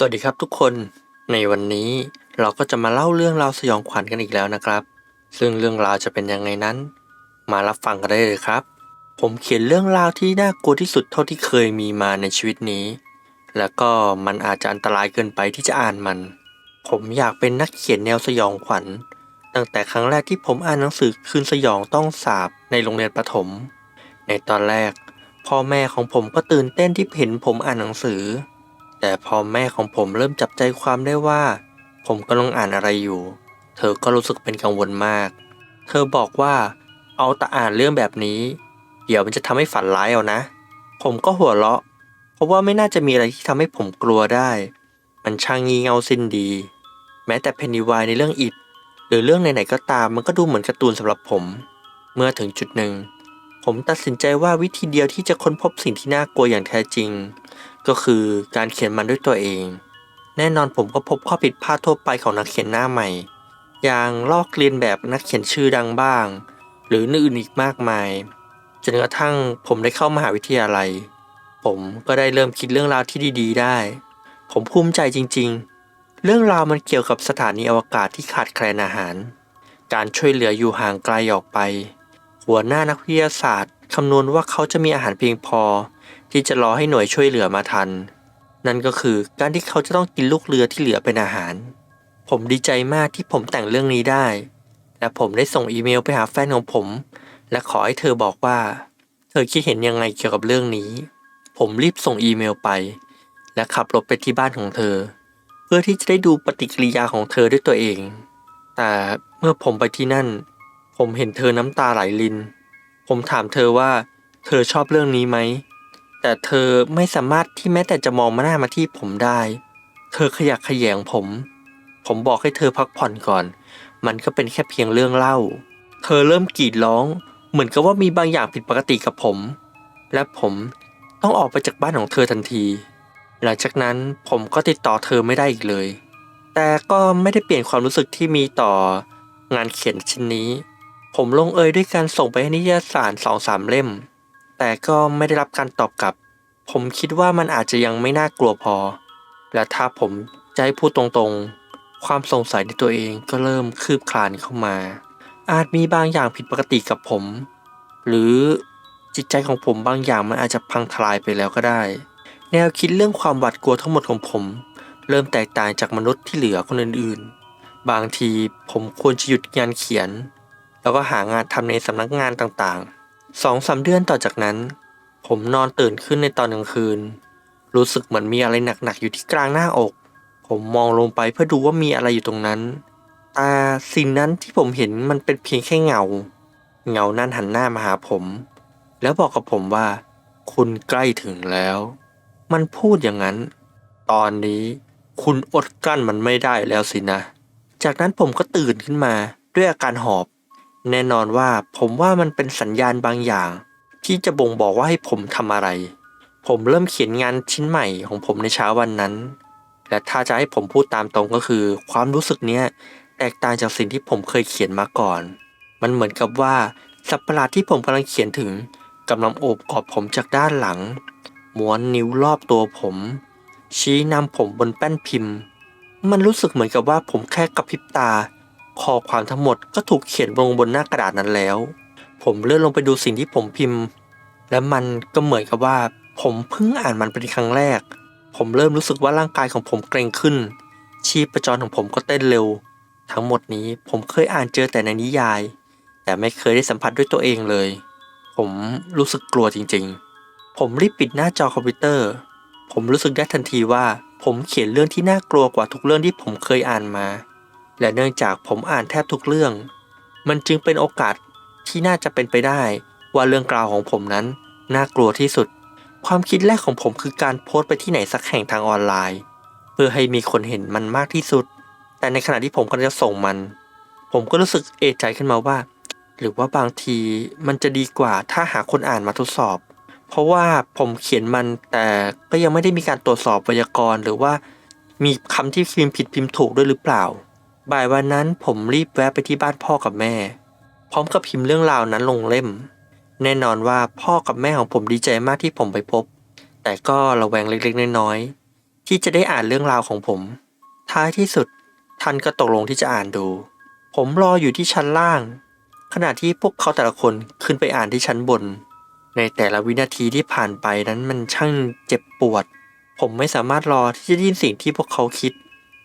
สวัสดีครับทุกคนในวันนี้เราก็จะมาเล่าเรื่องราวสยองขวัญกันอีกแล้วนะครับ ซึ่งเรื่องราวจะเป็นยังไงนั้น มารับฟังกันได้เลยครับ ผมเขียนเรื่องราวที่น่ากลัวที่สุดเท่าที่เคยมีมาในชีวิตนี้ แล้วก็มันอาจจะอันตรายเกินไปที่จะอ่านมัน ผมอยากเป็นนักเขียนแนวสยองขวัญ ตั้งแต่ครั้งแรกที่ผมอ่านหนังสือคืนสยองต้องสาบในโรงเรียนประถม ในตอนแรก พ่อแม่ของผมก็ตื่นเต้นที่เห็นผมอ่านหนังสือ แต่พอแม่ของผมเริ่มจับใจความได้ว่า ผมกำลังอ่านอะไรอยู่ เธอก็รู้สึกเป็นกังวลมาก เธอบอกว่า เอาแต่อ่านเรื่องแบบนี้ เดี๋ยวมันจะทำให้ฝันร้ายเอานะ ผมก็หัวเราะ เพราะว่าไม่น่าจะมีอะไรที่ทำให้ผมกลัวได้ มันช่างงีเงาสิ้นดี แม้แต่เพนนีวายในเรื่องอิดหรือเรื่องไหนๆก็ตามมันก็ดูเหมือนการ์ตูนสำหรับผม เมื่อถึงจุดหนึ่ง ผมตัดสินใจว่าวิธีเดียวที่จะค้นพบสิ่งที่น่ากลัวอย่างแท้จริง ก็คือการเขียนมันด้วยตัวเอง แน่นอนผมก็พบข้อผิดพลาดทั่วไปของนักเขียนหน้าใหม่ อย่างลอกเลียนแบบนักเขียนชื่อดังบ้าง หรืออื่นอีกมากมายจนกระทั่งผมได้เข้ามหาวิทยาลัย ผมก็ได้เริ่มคิดเรื่องราวที่ดี ๆ ได้ ผมภูมิใจจริง ๆ เรื่องราวมันเกี่ยวกับสถานีอวกาศที่ขาดแคลนอาหาร การช่วยเหลืออยู่ห่างไกลออกไป หัวหน้านักวิทยาศาสตร์คำนวณว่าเขาจะมีอาหารเพียงพอ ที่จะรอให้หน่วยช่วยเหลือมาทัน นั่นก็คือการที่เขาจะต้องกินลูกเรือที่เหลือเป็นอาหาร ผมดีใจมากที่ผมแต่งเรื่องนี้ได้ และผมได้ส่งอีเมลไปหาแฟนของผม และขอให้เธอบอกว่า เธอคิดเห็นยังไงเกี่ยวกับเรื่องนี้ ผมรีบส่งอีเมลไป และขับรถไปที่บ้านของเธอ เพื่อที่จะได้ดูปฏิกิริยาของเธอด้วยตัวเอง แต่เมื่อผมไปที่นั่น ผมเห็นเธอน้ำตาไหลลิน ผมถามเธอว่าเธอชอบเรื่องนี้ไหม แต่เธอไม่สามารถที่แม้แต่จะมองมาหน้ามาที่ผมได้ เธอขยักขยงผม ผมบอกให้เธอพักผ่อนก่อน มันก็เป็นแค่เพียงเรื่องเล่า เธอเริ่มกรีดร้อง เหมือนกับว่ามีบางอย่างผิดปกติกับผม และผมต้องออกไปจากบ้านของเธอทันที หลังจากนั้นผมก็ติดต่อเธอไม่ได้อีกเลย แต่ก็ไม่ได้เปลี่ยนความรู้สึกที่มีต่องานเขียนชิ้นนี้ ผมลงเอยด้วยการส่งไปให้นิตยสารสองสามเล่ม แต่ก็ไม่ได้รับการตอบกลับ ผมคิดว่ามันอาจจะยังไม่น่ากลัวพอ และถ้าผมจะให้พูดตรงๆ ความสงสัยในตัวเองก็เริ่มคืบคลานเข้ามา อาจมีบางอย่างผิดปกติกับผม หรือจิตใจของผมบางอย่างมันอาจจะพังทลายไปแล้วก็ได้ แนวคิดเรื่องความหวาดกลัวทั้งหมดของผม เริ่มแตกต่างจากมนุษย์ที่เหลือคนอื่นๆ บางทีผมควรจะหยุดงานเขียน แล้วก็หางานทำในสำนักงานต่างๆสองสามเดือนต่อจากนั้น ผมนอนตื่นขึ้นในตอนกลางคืน รู้สึกเหมือนมีอะไรหนักๆอยู่ที่กลางหน้าอก ผมมองลงไปเพื่อดูว่ามีอะไรอยู่ตรงนั้นแต่สิ่งนั้นที่ผมเห็นมันเป็นเพียงแค่เงา เงานั่นหันหน้ามาหาผม แล้วบอกกับผมว่า คุณใกล้ถึงแล้ว มันพูดอย่างนั้น ตอนนี้คุณอดกลั้นมันไม่ได้แล้วสินะ จากนั้นผมก็ตื่นขึ้นมาด้วยอาการหอบ แน่นอนว่าผมว่ามันเป็นสัญญาณบางอย่าง ที่จะบ่งบอกว่าให้ผมทำอะไร ผมเริ่มเขียนงานชิ้นใหม่ของผมในเช้าวันนั้น และถ้าจะให้ผมพูดตามตรงก็คือ ความรู้สึกเนี้ยแตกต่างจากสิ่งที่ผมเคยเขียนมาก่อน มันเหมือนกับว่าสัตว์ประหลาดที่ผมกำลังเขียนถึงกำลังโอบกอดผมจากด้านหลังม้วนนิ้วรอบตัวผม ชี้นำผมบนแป้นพิมพ์ มันรู้สึกเหมือนกับว่าผมแค่กระพริบตา ข้อความทั้งหมดก็ถูกเขียนลงบนหน้ากระดาษนั้นแล้ว ผมเลื่อนลงไปดูสิ่งที่ผมพิมพ์ และมันก็เหมือนกับว่า ผมเพิ่งอ่านมันเป็นครั้งแรก ผมเริ่มรู้สึกว่าร่างกายของผมเกร็งขึ้น ชีพจรของผมก็เต้นเร็ว ทั้งหมดนี้ผมเคยอ่านเจอแต่ในนิยาย แต่ไม่เคยได้สัมผัสด้วยตัวเองเลย ผมรู้สึกกลัวจริงๆ ผมรีบปิดหน้าจอคอมพิวเตอร์ ผมรู้สึกได้ทันทีว่า ผมเขียนเรื่องที่น่ากลัวกว่าทุกเรื่องที่ผมเคยอ่านมา และเนื่องจากผมอ่านแทบทุกเรื่อง มันจึงเป็นโอกาสที่น่าจะเป็นไปได้ ว่าเรื่องกล่าวของผมนั้น น่ากลัวที่สุด ความคิดแรกของผมคือการโพสต์ไปที่ไหนสักแห่งทางออนไลน์ เพื่อให้มีคนเห็นมันมากที่สุด แต่ในขณะที่ผมกำลังจะส่งมัน ผมก็รู้สึกเอะใจขึ้นมาว่า หรือว่าบางทีมันจะดีกว่าถ้าหาคนอ่านมาทดสอบ เพราะว่าผมเขียนมันแต่ก็ยังไม่ได้มีการตรวจสอบไวยากรณ์ หรือว่ามีคำที่พิมพ์ผิดพิมพ์ถูกด้วยหรือเปล่า บ่ายวันนั้นผมรีบแวะไปที่บ้านพ่อกับแม่ พร้อมกับพิมพ์เรื่องราวนั้นลงเล่ม แน่นอนว่าพ่อกับแม่ของผมดีใจมากที่ผมไปพบ แต่ก็ระแวงเล็กๆน้อยๆที่จะได้อ่านเรื่องราวของผม ท้ายที่สุดท่านก็ตกลงที่จะอ่านดู ผมรออยู่ที่ชั้นล่าง ขณะที่พวกเขาแต่ละคนขึ้นไปอ่านที่ชั้นบน ในแต่ละวินาทีที่ผ่านไปนั้นมันช่างเจ็บปวด ผมไม่สามารถรอที่จะได้ยินสิ่งที่พวกเขาคิด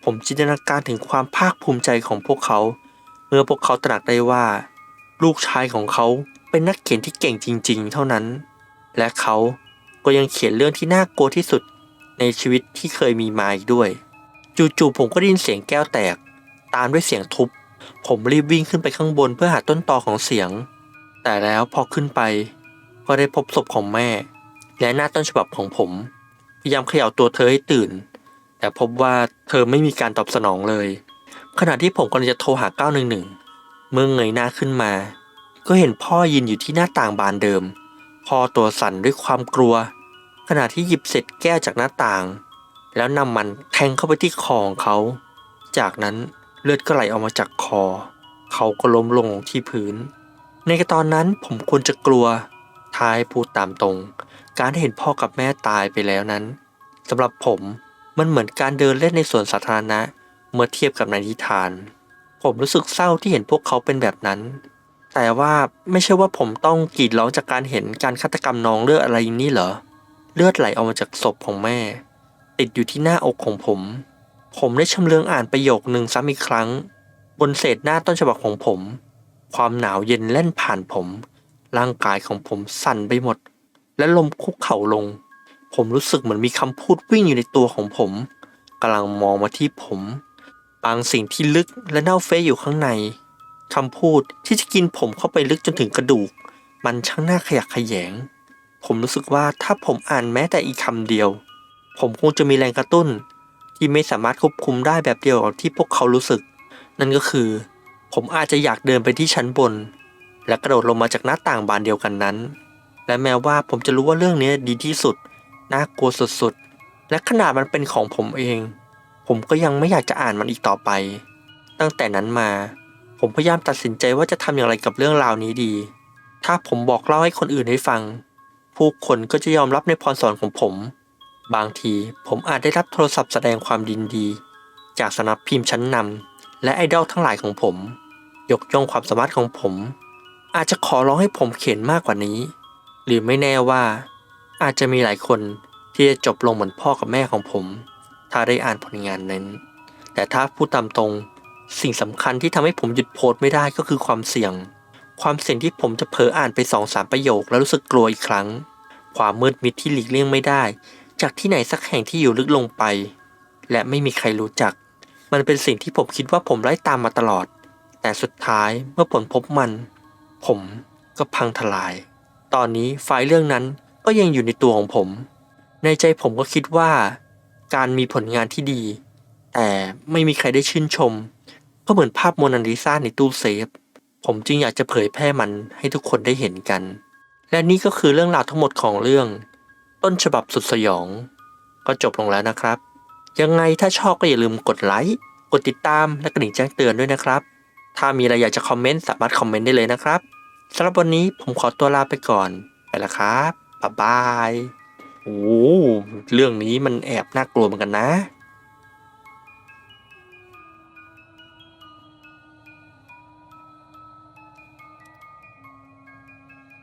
ผมจินตนาการถึงความภาคภูมิใจของพวกเขา เมื่อพวกเขาตระหนักได้ว่า ลูกชายของเขาเป็นนักเขียนที่เก่งจริง ๆ เท่านั้น และเขาก็ยังเขียนเรื่องที่น่ากลัวที่สุดในชีวิตที่เคยมีมาอีกด้วย จู่ๆผมก็ได้ยินเสียงแก้วแตก ตามด้วยเสียงทุบ ผมรีบวิ่งขึ้นไปข้างบนเพื่อหาต้นตอของเสียง แต่แล้วพอขึ้นไป ก็ได้พบศพของแม่ และหน้าต้นฉบับของผมพยายามเขย่าตัวเธอให้ตื่น แต่พบว่าเธอไม่มีการตอบสนองเลย ขณะที่ผมกำลังจะโทรหา 911 เมื่อเงยหน้าขึ้นมา ก็เห็นพ่อยืนอยู่ที่หน้าต่างบานเดิม พ่อตัวสั่นด้วยความกลัว ขณะที่หยิบเศษแก้วจากหน้าต่าง แล้วนำมันแทงเข้าไปที่คอของเขา จากนั้นเลือดก็ไหลออกมาจากคอ เขาก็ล้มลงที่พื้น ในตอนนั้นผมควรจะกลัว ท้ายพูดตามตรง การที่เห็นพ่อกับแม่ตายไปแล้วนั้นสำหรับผม มันเหมือนการเดินเล่นในสวนสาธารณะ เมื่อเทียบกับในนิทาน ผมรู้สึกเศร้าที่เห็นพวกเขาเป็นแบบนั้น แต่ว่าไม่ใช่ว่าผมต้องกรีดร้องจากการเห็นการฆาตกรรมน้องเลือดอะไรนี่เหรอ เลือดไหลออกมาจากศพของแม่ ติดอยู่ที่หน้าอกของผม ผมได้ชำเลืองอ่านประโยคหนึ่งซ้ำอีกครั้ง บนเศษหน้าต้นฉบับของผม ความหนาวเย็นเล่นผ่านผม ร่างกายของผมสั่นไปหมด และลมคุกเข่าลง ผมรู้สึกเหมือนมีคำพูดวิ่งอยู่ในตัวของผมกำลังมองมาที่ผม บางสิ่งที่ลึกและเน่าเฟะอยู่ข้างในคำพูดที่จะกินผมเข้าไปลึกจนถึงกระดูก มันช่างน่าขยักขยง ผมรู้สึกว่าถ้าผมอ่านแม้แต่อีกคำเดียว ผมคงจะมีแรงกระตุ้น ที่ไม่สามารถควบคุมได้แบบเดียวกับที่พวกเขารู้สึก นั่นก็คือ ผมอาจจะอยากเดินไปที่ชั้นบน และกระโดดลงมาจากหน้าต่างบานเดียวกันนั้น และแม้ว่าผมจะรู้ว่าเรื่องนี้ดีที่สุด น่ากลัวสุดๆ และขนาดมันเป็นของผมเอง ผมก็ยังไม่อยากจะอ่านมันอีกต่อไป ตั้งแต่นั้นมา ผมพยายามตัดสินใจว่าจะทำอย่างไรกับเรื่องราวนี้ดี ถ้าผมบอกเล่าให้คนอื่นให้ฟัง ผู้คนก็จะยอมรับในพรสวรรค์ของผม บางทีผมอาจได้รับโทรศัพท์แสดงความดินดี จากสำนักพิมพ์ชั้นนำและไอดอลทั้งหลายของผม ยกย่องความสามารถของผม อาจจะขอร้องให้ผมเขียนมากกว่านี้ หรือไม่แน่ว่า อาจจะมีหลายคนที่จะจบลงเหมือนพ่อกับแม่ของผม ถ้าได้อ่านผลงานนั้น แต่ถ้าพูดตามตรง สิ่งสำคัญที่ทำให้ผมหยุดโพสต์ไม่ได้ก็คือความเสี่ยง ความเสี่ยงที่ผมจะเผลออ่านไปสองสามประโยคแล้วรู้สึกกลัวอีกครั้ง ความมืดมิดที่หลีกเลี่ยงไม่ได้ จากที่ไหนสักแห่งที่อยู่ลึกลงไป และไม่มีใครรู้จัก มันเป็นสิ่งที่ผมคิดว่าผมไล่ตามมาตลอด แต่สุดท้ายเมื่อผลพบมัน ผมก็พังทลาย ตอนนี้ไฟล์เรื่องนั้น ก็ยังอยู่ในตัวของผม ในใจผมก็คิดว่า การมีผลงานที่ดี แต่ไม่มีใครได้ชื่นชม ก็เหมือนภาพโมนาลิซาในตู้เซฟ ผมจึงอยากจะเผยแพร่มันให้ทุกคนได้เห็นกัน และนี่ก็คือเรื่องราวทั้งหมดของเรื่อง ต้นฉบับสุดสยอง ก็จบลงแล้วนะครับ ยังไงถ้าชอบก็อย่าลืมกดไลค์กดติดตามและกระดิ่งแจ้งเตือนด้วยนะครับ ถ้ามีอะไรอยากจะคอมเมนต์สามารถคอมเมนต์ได้เลยนะครับสำหรับวันนี้ผมขอตัวลาไปก่อน ไปละครับ บ๊ายบาย โอ้เรื่องนี้มันแอบน่ากลัวเหมือนกันนะ